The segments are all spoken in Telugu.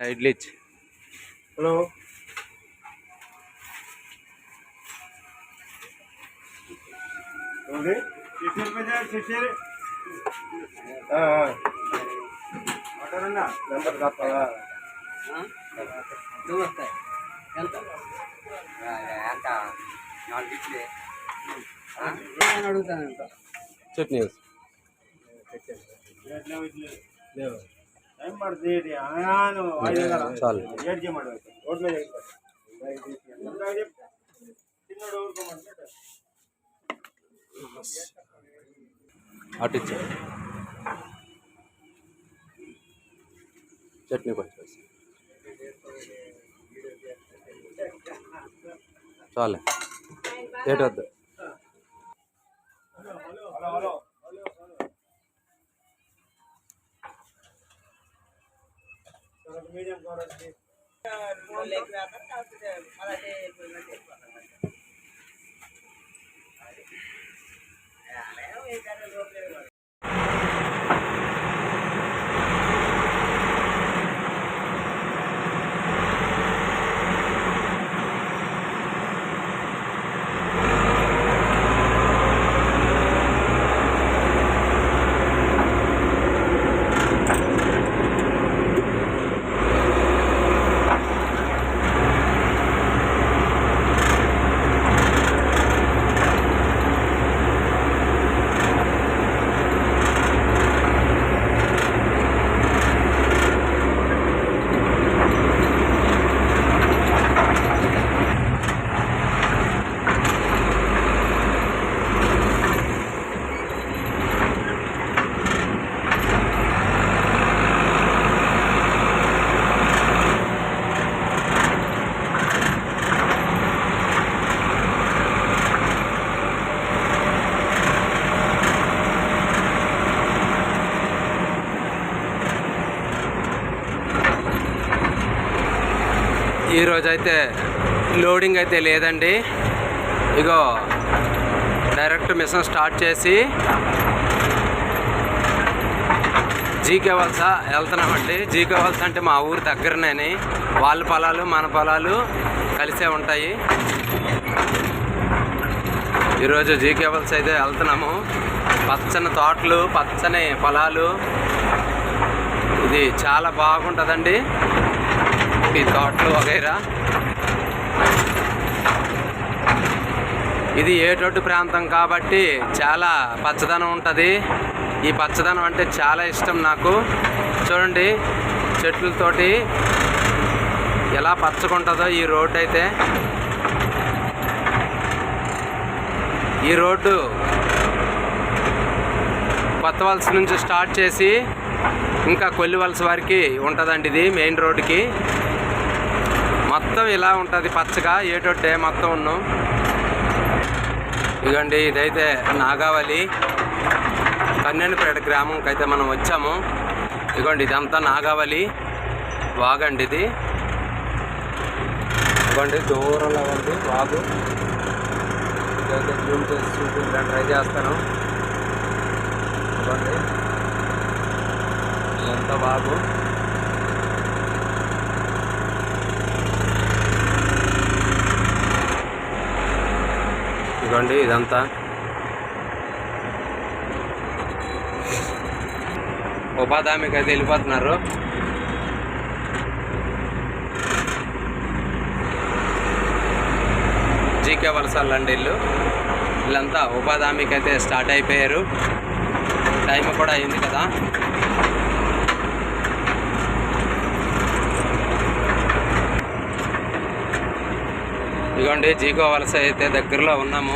ఇడ్లీ ఇచ్చి. హలో. నెంబర్ కాపాలా వస్తాయి ఎంత? ఎంత? నాలుగు అడుగుతాను ఎంత చట్నీ లేవు. చాలు. ఏడు చేయమంటారు రోడ్ మీద వేసుకోండి. చిన్నోడు ఊరుకోమంటాడు. అటు ఇచ్చి చట్నీ కొంచెం వేసి చాలే ఏటు వద్దు హలో హలో మీడియం కవర్ ఈరోజు అయితే లోడింగ్ అయితే లేదండి. ఇగో డైరెక్ట్ మిషన్ స్టార్ట్ చేసి జీకే వలస వెళ్తున్నామండి. జీకే వలస అంటే మా ఊరు దగ్గరనే వాళ్ళ పొలాలు మన పొలాలు కలిసే ఉంటాయి. ఈరోజు జీకే వలస అయితే వెళ్తున్నాము. పచ్చని తోటలు పచ్చని పొలాలు. ఇది చాలా బాగుంటుందండి. ఈ తోటలు వగైరా. ఇది ఏటొట్టు ప్రాంతం కాబట్టి చాలా పచ్చదనం ఉంటుంది. ఈ పచ్చదనం అంటే చాలా ఇష్టం నాకు. చూడండి చెట్లతోటి ఎలా పచ్చకుంటుందో ఈ రోడ్డు అయితే. ఈ రోడ్డు కొత్త వలస నుంచి స్టార్ట్ చేసి ఇంకా కొల్లి వలస వరకు ఉంటుందండి ఇది మెయిన్ రోడ్డుకి. మొత్తం ఇలా ఉంటుంది పచ్చగా ఏటొట్టే మొత్తం ఉన్నాం. ఇదిగోండి ఇదైతే నాగావళి కన్నెనపేట గ్రామంకి అయితే మనం వచ్చాము. ఇదిగోండి ఇదంతా నాగావళి వాగండి ఇది. ఇదిగోండి దూరంలో ఉంది వాగు. ఇదైతే జూమ్ చేసి చూపించడానికి ట్రై చేస్తాను. ఇదిగోండి ఇదంతా వాగు. చూడండి ఇదంతా. ఉపాధి అయితే వెళ్ళిపోతున్నారు. జీకే వలసలండి ఇల్లు వీళ్ళంతా ఉపాధి అయితే స్టార్ట్ అయిపోయారు. టైం కూడా అయింది కదా. ఇదిగోండి జీకో వలస అయితే దగ్గరలో ఉన్నాము.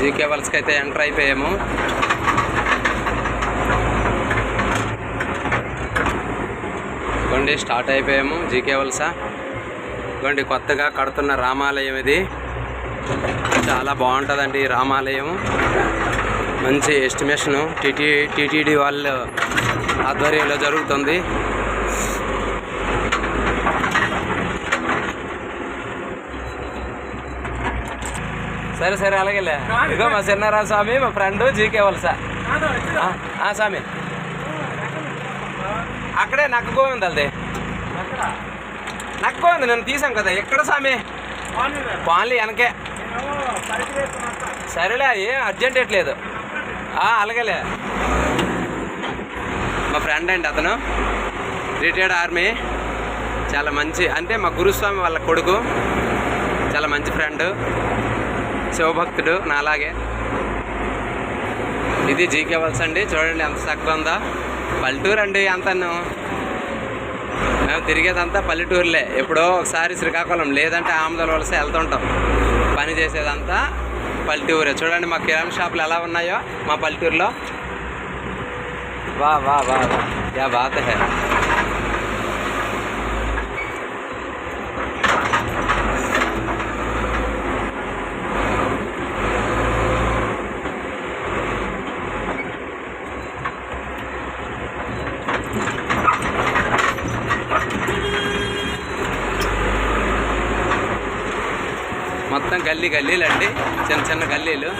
జీకే వలసకి అయితే ఎంటర్ అయిపోయాము. ఇదిగోండి స్టార్ట్ అయిపోయాము జీకే వలస. ఇదిగోండి కొత్తగా కడుతున్న రామాలయం ఇది. చాలా బాగుంటుందండి రామాలయం. మంచి ఎస్టిమేషను టీటీ టీటీడీ వాళ్ళ ఆధ్వర్యంలో జరుగుతుంది. సరే సరే అలాగేలే. ఇదిగో మా చిన్నారా స్వామి మా ఫ్రెండ్ జీకే వలస. స్వామి. అక్కడే నక్క గోవింది అది నక్క గోవింది నేను తీసాం కదా. ఎక్కడ స్వామి? పాన్లీ వెనకే. సరేలే ఏం అర్జెంట్ ఎట్లేదు అలాగేలే. మా ఫ్రెండ్ అండి అతను. Retired army. చాలా మంచి అంటే మా గురుస్వామి వాళ్ళ కొడుకు. చాలా మంచి ఫ్రెండ్. శివభక్తుడు నాలాగే. ఇది జీకే వల్స్ అండి. చూడండి ఎంత చక్కగా ఉందో. పల్లెటూరు అండి అంతను. మేము తిరిగేదంతా పల్లెటూరులే. ఎప్పుడో ఒకసారి శ్రీకాకుళం లేదంటే ఆమదల వలస వెళ్తుంటాం. పని చేసేదంతా పల్లెటూరే. చూడండి మా కిరాణా షాపులు ఎలా ఉన్నాయో మా పల్లెటూరులో. వా వా వా వా. యా బాత హై మొత్తం గల్లీ గల్లీలు అండి చిన్న చిన్న గల్లీలు.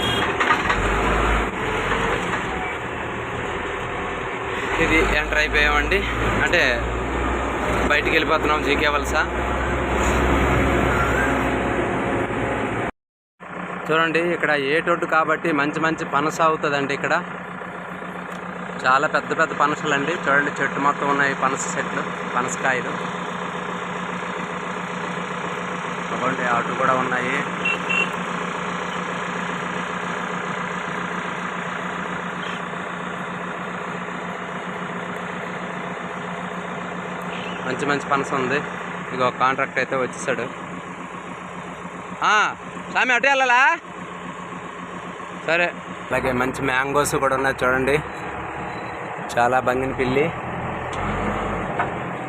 ఇది ఎంటర్ అయిపోయామండి. అంటే బయటికి వెళ్ళిపోతున్నాం జీకే వలస. చూడండి ఇక్కడ ఏటొడ్డు కాబట్టి మంచి మంచి పనస అవుతుందండి ఇక్కడ. చాలా పెద్ద పెద్ద పనసలు అండి చూడండి చెట్టు మొత్తం ఉన్నాయి పనస చెట్లు పనసకాయలు. చూడండి అటు కూడా ఉన్నాయి. మంచి మంచి పనస ఉంది. ఇక కాంట్రాక్ట్ అయితే వచ్చేసాడు. ఆ, స్వామి అటు వెళ్ళాలా? సరే. అలాగే మంచి మ్యాంగోస్ కూడా ఉన్నాయి చూడండి. చాలా బంగిన పిల్లి.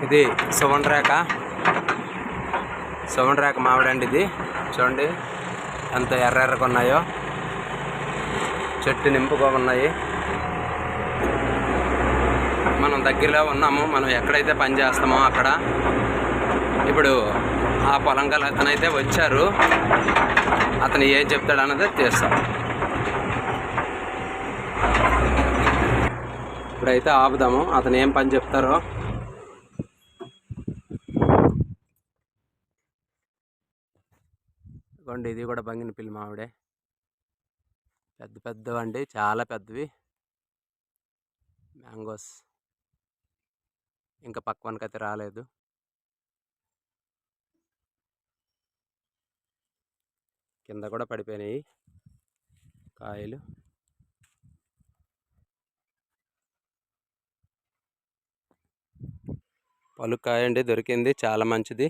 ఇది సువర్ణరేఖ రేఖ. సువర్ణ రేఖ మామిడండి ఇది. చూడండి ఎంత ఎర్ర ఎర్రగా ఉన్నాయో. చెట్టు నింపుగా ఉన్నాయి. మనం దగ్గరలో ఉన్నాము. మనం ఎక్కడైతే పని చేస్తామో అక్కడ. ఇప్పుడు ఆ పొలం గల అతనైతే వచ్చారు. అతను ఏం చెప్తాడు అన్నది తీస్తాం. ఇప్పుడైతే ఆపుదాము. అతను ఏం పని చెప్తారో. ఇదిగోండి ఇది కూడా బంగిన పిల్లి మావిడే. పెద్ద పెద్దవండి చాలా పెద్దవి. మ్యాంగోస్. ఇంకా పక్వానికి అయితే రాలేదు. కింద కూడా పడిపోయినాయి కాయలు. పలుకాయ అండి దొరికింది. చాలా మంచిది.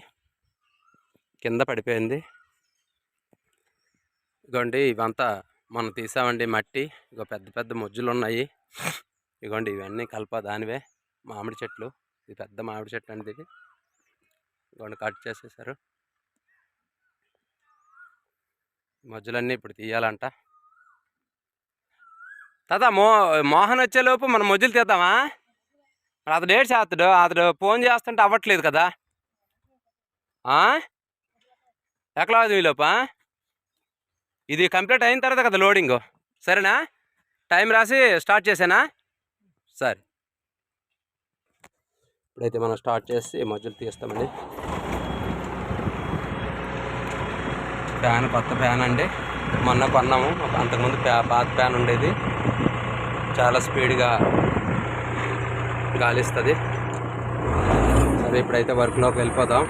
కింద పడిపోయింది. ఇగోండి ఇవంతా మనం తీసామండి మట్టి. ఇగో పెద్ద పెద్ద మొజ్జులు ఉన్నాయి ఇగోండి ఇవన్నీ కలప దానివే. మామిడి చెట్లు. ఇది పెద్ద మామిడి చెట్టు అండి ఇది. ఇగోండి కట్ చేసేసారు. మజ్జులన్నీ ఇప్పుడు తీయాలంట. తాత మో మోహన్ వచ్చేలోపు మనం మజ్జులు తీద్దామా? మరి అతడు ఏడు చేస్తాడు? అతడు ఫోన్ చేస్తుంటే అవ్వట్లేదు కదా. ఎక్కడ అవుతుంది ఇది కంప్లీట్ అయిన తర్వాత కదా లోడింగ్. సరేనా? టైం రాసి స్టార్ట్ చేసానా? సరే. ఇప్పుడైతే మనం స్టార్ట్ చేసి మధ్యలో తీస్తామండి. ఫ్యాన్ కొత్త ఫ్యాన్ అండి. మొన్న కొన్నాము. అంతకుముందు పాత ఫ్యాన్ ఉండేది. చాలా స్పీడ్గా గాలిస్తుంది. సరే ఇప్పుడైతే వర్క్లోకి వెళ్ళిపోదాం.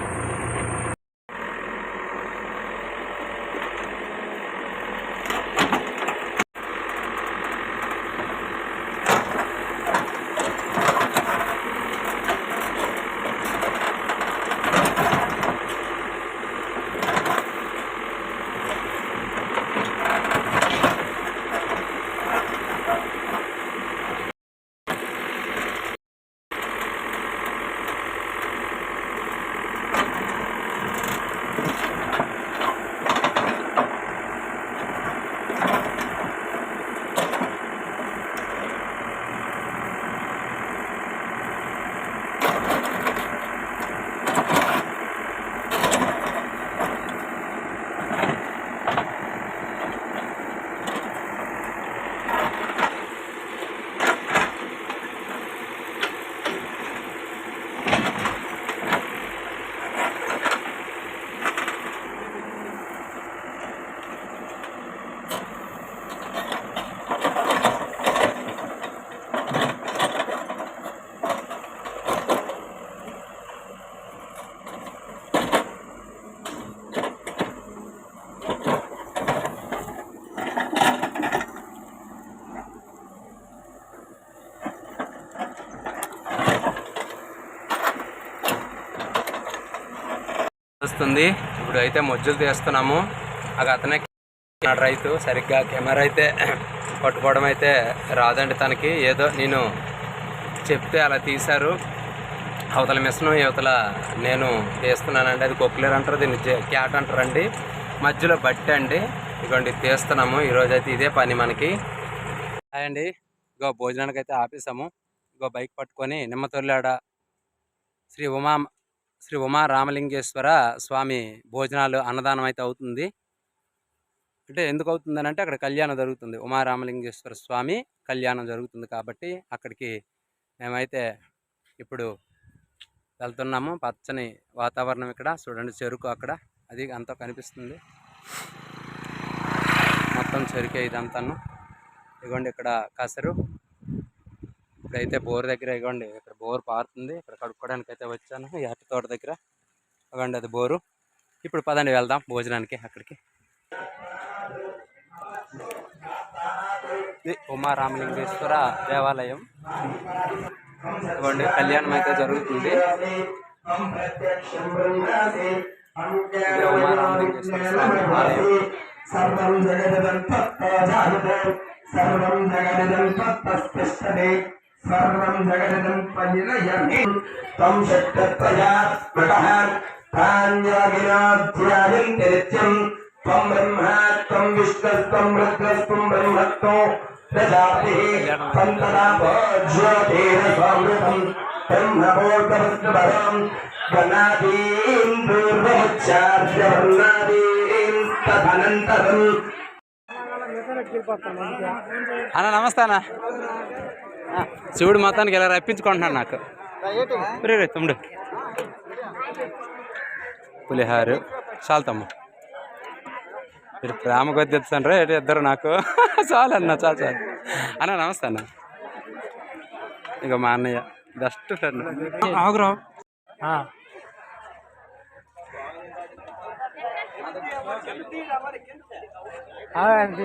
వస్తుంది. ఇప్పుడు అయితే మొజ్జులు తీస్తున్నాము. అది అతనే రైతు సరిగ్గా కెమెరా అయితే పట్టుకోవడం అయితే రాదండి తనకి. ఏదో నేను చెప్తే అలా తీశారు. అవతల మిషన్ యువతల నేను తీస్తున్నానండి. అది కొక్లేరు అంటారు దీన్ని క్యాట్ అంటారండి. మధ్యలో బట్టి అండి. ఇదిగోండి తీస్తున్నాము. ఈరోజు అయితే ఇదే పని మనకి. హాయ్ అండి. ఇగో భోజనానికి అయితే ఆపేసాము ఇగో బైక్ పట్టుకొని నిమ్మతొల్లాడ శ్రీ ఉమా శ్రీ ఉమా రామలింగేశ్వర స్వామి భోజనాలు అన్నదానం అయితే అవుతుంది. అంటే ఎందుకు అవుతుందని అంటే అక్కడ కళ్యాణం జరుగుతుంది. ఉమా రామలింగేశ్వర స్వామి కళ్యాణం జరుగుతుంది కాబట్టి అక్కడికి మేమైతే ఇప్పుడు వెళ్తున్నాము. పచ్చని వాతావరణం ఇక్కడ. చూడండి చెరుకు అక్కడ. అది అంతా కనిపిస్తుంది. మొత్తం చెరుకే ఇదంతాను. ఇదిగోండి ఇక్కడ కసరు. ఇప్పుడైతే బోర్ దగ్గర ఇగోండి ఇక్కడ బోర్ పారుతుంది. ఇక్కడ కడుక్కోవడానికి అయితే వచ్చాను. ఈ అరటి తోట దగ్గర. ఇవ్వండి అది బోరు. ఇప్పుడు పదండి వెళ్దాం భోజనానికి అక్కడికి. ఉమారామలింగేశ్వర దేవాలయం. ఇవ్వండి కళ్యాణం అయితే జరుగుతుంది. ఉమారామలింగేశ్వర స్వామి ఆలయం. సర్వం జగదం సర్వం జగదం జగదం పయనయమి తం శక్తత్వయా స్మృతః తాన్యాగినాధ్యాయంతి నిత్యం త్వం బ్రహ్మా త్వం విష్ణుస్త్వం రుద్రస్త్వం బ్రహ్మత్వం ప్రజాపతిः త్వం తదా జ్యోతిరస్వామృతం బ్రహ్మభూతవస్తుభరం గణాదీం పూర్వముచ్చార్య వర్ణాదీం తదనంతరం అన్న నమస్తే అన్న. శివుడు మొత్తానికి ఇలా రప్పించుకుంటున్నాడు నాకు? రే రే తమ్ముడు. పులిహారు. చాలు తమ్ము మీరు ప్రేమ కొద్ది ఎత్తాను రే ఇద్దరు నాకు. చాలు అన్న చాలు చాలు. అన్న నమస్తే అన్న. ఇక మా అన్నయ్య బెస్ట్ ఫ్రెండ్ ఆగురావు అంతే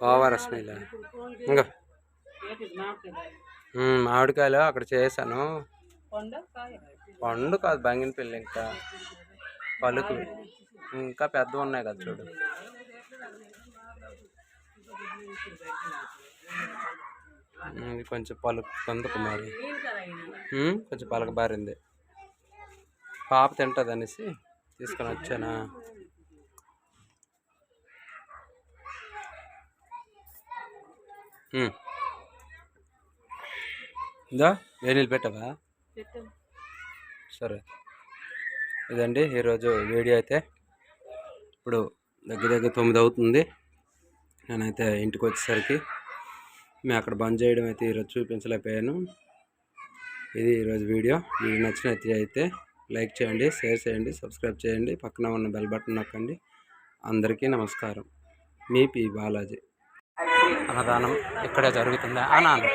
ఓవర్ gulali ఇంకా మామిడికాయలు అక్కడ చేశాను. పండు కాదు బంగినపల్లి ఇంకా. పలుకు. ఇంకా పెద్ద ఉన్నాయి కదా చూడు. ఇది కొంచెం పలుకు కొంత కుమారి కొంచెం పలక బారింది. పాప తింటుంది అనేసి తీసుకొని వచ్చానా? ఇందా వేణీళ్ళు పెట్టవా? సరే. ఇదండి ఈరోజు వీడియో అయితే. ఇప్పుడు దగ్గర దగ్గర తొమ్మిది అవుతుంది. నేనైతే ఇంటికి వచ్చేసరికి మేము అక్కడ బంద్ చేయడం అయితే ఈరోజు చూపించలేకపోయాను. ఇది ఈరోజు వీడియో. మీకు నచ్చినట్టు అయితే లైక్ చేయండి షేర్ చేయండి సబ్స్క్రైబ్ చేయండి. పక్కన ఉన్న బెల్ బటన్ నొక్కండి. అందరికీ నమస్కారం. మీ పి బాలాజీ. అన్నదానం ఇక్కడే జరుగుతుంది. అనాలి